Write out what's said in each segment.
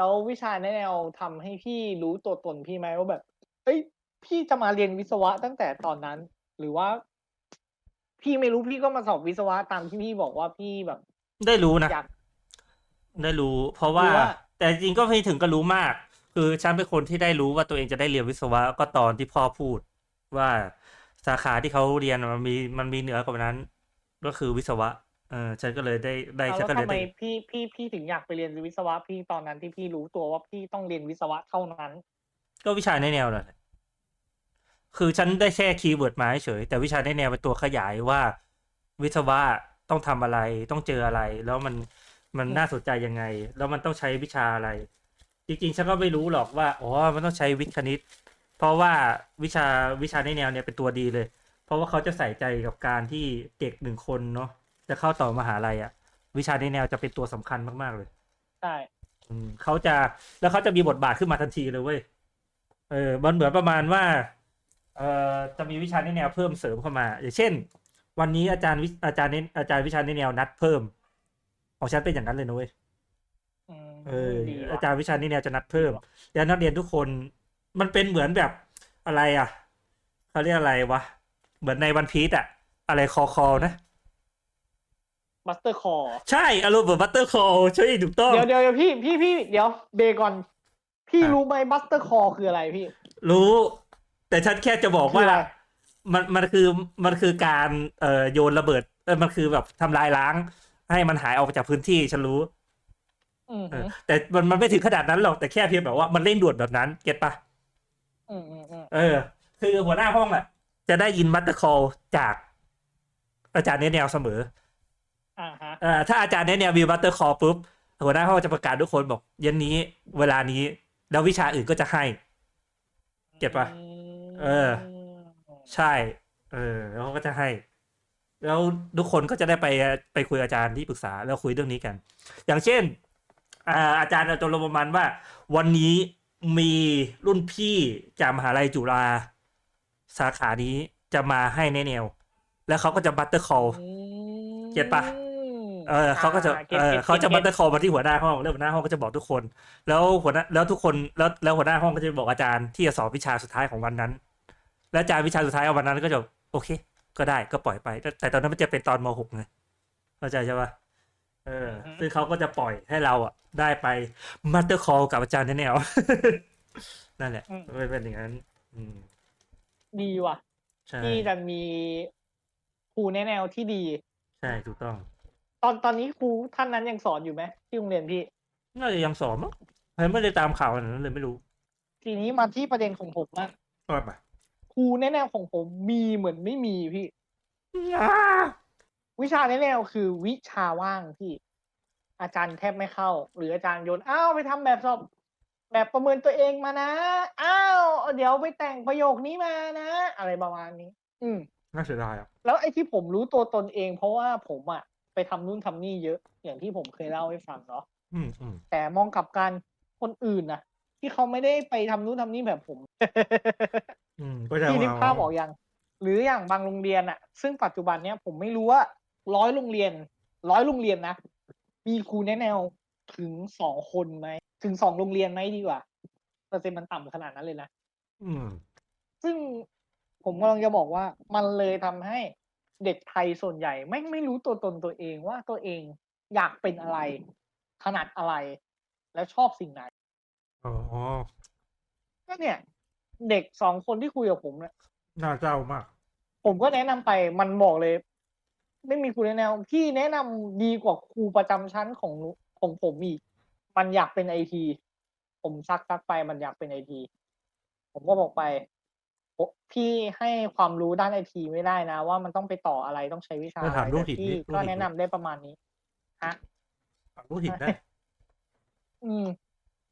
แล้ววิชาแนวทำให้พี่รู้ตัวตนพี่ไหมว่าแบบเอ้ย พี่จะมาเรียนวิศวะตั้งแต่ตอนนั้น หรือว่า พี่ไม่รู้พี่ก็มาสอบวิศวะตามที่พี่บอกว่าพี่แบบ ได้รู้นะอยากได้รู้ เพราะว่ารู้ว่าแต่จริงๆก็ไม่ถึงก็รู้มาก คือฉันเป็นคนที่ได้รู้ว่าตัวเองจะได้เรียนวิศวะก็ตอนที่พ่อพูด ว่าสาขาที่เขาเรียนมันมีมันมีเหนือกว่านั้น ก็คือวิศวะ เออ ฉันก็เลยได้ได้เอาฉันแล้วก็เลยทำไมได้ พี่พี่พี่ถึงอยากไปเรียนวิศวะพี่ตอนนั้นที่พี่รู้ตัวว่าพี่ต้องเรียนวิศวะเท่านั้น ก็วิชาในแนวนั่นแหละคือฉันได้แค่คีย์เวิร์ดมาเฉยแต่วิชาในแนวเป็นตัวขยายว่าวิศวะต้องทำอะไร ต้องเจออะไร แล้วมันมันน่าสนใจยังไง แล้วมันต้องใช้วิชาอะไร จริงๆ ฉันก็ไม่รู้หรอกว่าอ๋อมันต้องใช้วิทย์คณิต เพราะว่าวิชาวิชาในแนวเนี่ยเป็นตัวดีเลย เพราะว่าเขาจะใส่ใจกับการที่เด็กหนึ่งคนเนาะ จะเข้าต่อมหาลัยอะวิชาในแนวจะเป็นตัวสำคัญมากๆเลย ใช่ อืมเขาจะแล้วเขาจะมีบทบาทขึ้นมาทันทีเลยเว้ย เออ มันเหมือนประมาณว่า เอ่อ จะมีวิชาในแนวเพิ่มเสริมเข้ามา อย่างเช่น วันนี้อาจารย์วิอาจารย์เน้นอาจารย์วิชาในแนวนัดเพิ่ม ของฉันเป็นอย่างนั้นเลยนะเว้ยอืมเออดีว่ะอาจารย์วิชาในแนวจะนัดเพิ่มแล้วนักเรียนทุกคน มันเป็นเหมือนแบบอะไรอะเขาเรียกอะไรวะ เหมือนในวันพีซอะอะไรคอคอนะ บัสเตอร์คอร์ใช่อารมณ์เหมือนบัตเตอร์คอใช่ถูกต้องเดี๋ยวเดี๋ยวเดี๋ยวพี่พี่พี่เดี๋ยวเบรกก่อน พี่อะรู้ไหมบัสเตอร์คอร์คืออะไรพี่ รู้ แต่ฉันแค่จะบอกคือว่าอะไรมันมันคือมันคือการเอ่อโยนระเบิดเออมันคือแบบทำลายล้าง ให้มันหายออกไปจากพื้นที่ฉันรู้อืมเออแต่มันมันไม่ถึงขนาดนั้นหรอกแต่แค่เพียงแบบว่ามันเร่งด่วนแบบนั้น เก็ตปะอืมอืมอืมเออ คือหัวหน้าห้องอะ จะได้ยินมัตเตอร์คอลจากอาจารย์เนแนวเสมออ่าฮะเอ่อ ถ้าอาจารย์เนแนวมีมัตเตอร์คอลปุ๊บหัวหน้าห้องจะประกาศทุกคนบอกเย็นนี้เวลานี้ แล้ววิชาอื่นก็จะให้ เก็ตปะเออ ใช่ เออ แล้วเขาก็จะให้ แล้วทุกคนก็จะได้ไปไปคุยกับอาจารย์ที่ปรึกษา แล้วคุยเรื่องนี้กัน อย่างเช่นอ่าอาจารย์จะลงประมาณว่า วันนี้มีรุ่นพี่จากมหาลัยจุฬาสาขานี้จะมาให้ในแนว แล้วเขาก็จะบัตเตอร์คอลเก็ตปะ เออเขาก็จะอ่ก็ตเออก็ตเขาจะก็ต บัตเตอร์คอลมาที่หัวหน้าห้องแล้วหัวหน้าห้องก็จะบอกทุกคน แล้วหัวหน้าแล้วทุกคนแล้วแล้วหัวหน้าห้องก็จะบอกอาจารย์ที่จะสอนวิชาสุดท้ายของวันนั้น แล้วอาจารย์วิชาสุดท้ายของวันนั้นก็จะโอเค ก็ได้ก็ปล่อยไป แต่แต่ตอนนั้นมันจะเป็นตอนมหกไงเข้าใจใช่ปะเอออือฮึซึ่งเขาก็จะปล่อยให้เราอะ ได้ไปมัตเตอร์คอลกับอาจารย์แนวนั่นแหละไม่เป็นอย่างนั้น อืมดีว่ะ ใช่ที่จะมีครูแนวที่ดี ใช่ถูกต้อง ตอนตอนนี้ครูท่านนั้นยังสอนอยู่ไหมที่โรงเรียนพี่น่าจะยังสอนมั้งไม่ได้ตามข่าวขนาดนั้นเลยไม่รู้ ทีนี้มาที่ประเด็นของผมนะก็ไปครูแนวของผมมีเหมือนไม่มีพี่ วิชาแนวคือวิชาว่างพี่ อาจารย์แทบไม่เข้า หรืออาจารย์โยนอ้าวไปทำแบบสอบแบบประเมินตัวเองมานะอ้าวเดี๋ยวไปแต่งประโยคนี้มานะ อะไรประมาณนี้ อืมน่าเสียดายอะแล้วไอ้ที่ผมรู้ตัวตนเอง เพราะว่าผมอะ ไปทำนู่นทำนี่เยอะ อย่างที่ผมเคยเล่าให้ฟังเนาะอืมอืมแต่มองกลับกันคนอื่นนะที่เขาไม่ได้ไปทำนู่นทำนี่แบบผมอืมก็จะพี่นึกเอภาพออกยังหรืออย่างบางโรงเรียนอะซึ่งปัจจุบันเนี้ยผมไม่รู้ว่าร้อยโรงเรียน ร้อยโรงเรียนนะมีครูแนะแนวถึงสองคนไหมถึงสองโรงเรียนไหมดีกว่าเปอร์เซ็นต์มันต่ำขนาดนั้นเลยนะอืมซึ่งผมกำลังจะบอกว่ามันเลยทำให้ เด็กไทยส่วนใหญ่ไม่ไม่รู้ตัวตนตัวเองว่าตัวเองอยากเป็นอะไรถนัดอะไร แล้วชอบสิ่งไหนอ๋อก็เนี่ย เด็กสองคนที่คุยกับผมเนี่ยน่าเศร้ามาก ผมก็แนะนำไปมันบอกเลย ไม่มีครูแนะแนวที่แนะนำดีกว่าครูประจำชั้นของหนูของผมอีกมันอยากเป็นไอที ผมซักซักไปมันอยากเป็นไอที ผมก็บอกไปโอ๊ะ พี่ให้ความรู้ด้านไอทีไม่ได้นะ ว่ามันต้องไปต่ออะไรต้องใช้วิชาเอออะไรถามลูกแต่ศิษย์พี่ดิลูกก็ศิษย์แนะนำได้ประมาณนี้ฮะรู้ผิดได้ อืม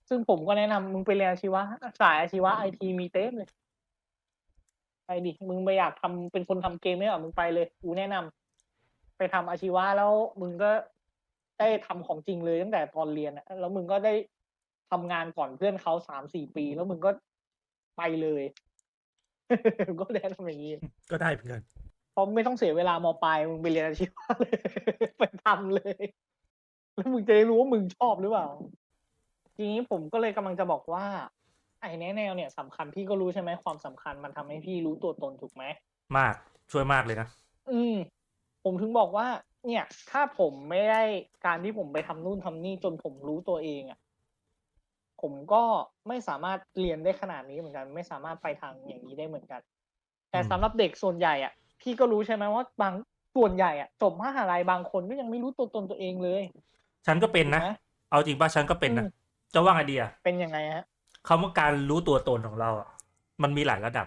ซึ่งผมก็แนะนำมึงไปเรียนอาชีวะสายอาชีวะไอทีมีเต็มเลยไปดิมึงไม่อยากทำเป็นคนทำเกมไม่หรอมึงไปเลยกูแนะนำไปทำอาชีวะแล้วมึงก็ได้ทำของจริงเลยตั้งแต่ตอนเรียนอะแล้วมึงก็ได้ทำงานก่อนเพื่อนเขาสามสี่ปี แล้วมึงก็ไปเลย ก็แนะนำอย่างนี้ก็ได้เหมือนกันเพราะไม่ต้องเสียเวลามปลายมึงไปเรียนอาชีวะเลยไปทำเลย แล้วมึงจะได้รู้ว่ามึงชอบหรือเปล่า ทีนี้ผมก็เลยกำลังจะบอกว่า ไอ้แนะแนวเนี่ยสำคัญพี่ก็รู้ใช่ไหมความสำคัญมันทำให้พี่รู้ตัวตนถูกไหม มากช่วยมากเลยนะ อืม ผมถึงบอกว่า เนี่ย ถ้าผมไม่ได้การที่ผมไปทำนู่นทำนี่จนผมรู้ตัวเองอะ่ะ ผมก็ไม่สามารถเรียนได้ขนาดนี้เหมือนกัน ไม่สามารถไปทางอย่างนี้ได้เหมือนกัน แต่อืมสำหรับเด็กส่วนใหญ่อะ่ะพี่ก็รู้ใช่ไหมว่าบางส่วนใหญ่อะ่ะจบมหาลัยบางคนก็ยังไม่รู้ตัวตนตัวเองเลย ฉันก็เป็นถูกนะไหมเอาจริงป่ะฉันก็เป็นนะอืมจะว่าไงดีอะเป็นยังไงฮะคำว่าการรู้ตัวตนของเราอะมันมีหลายระดับ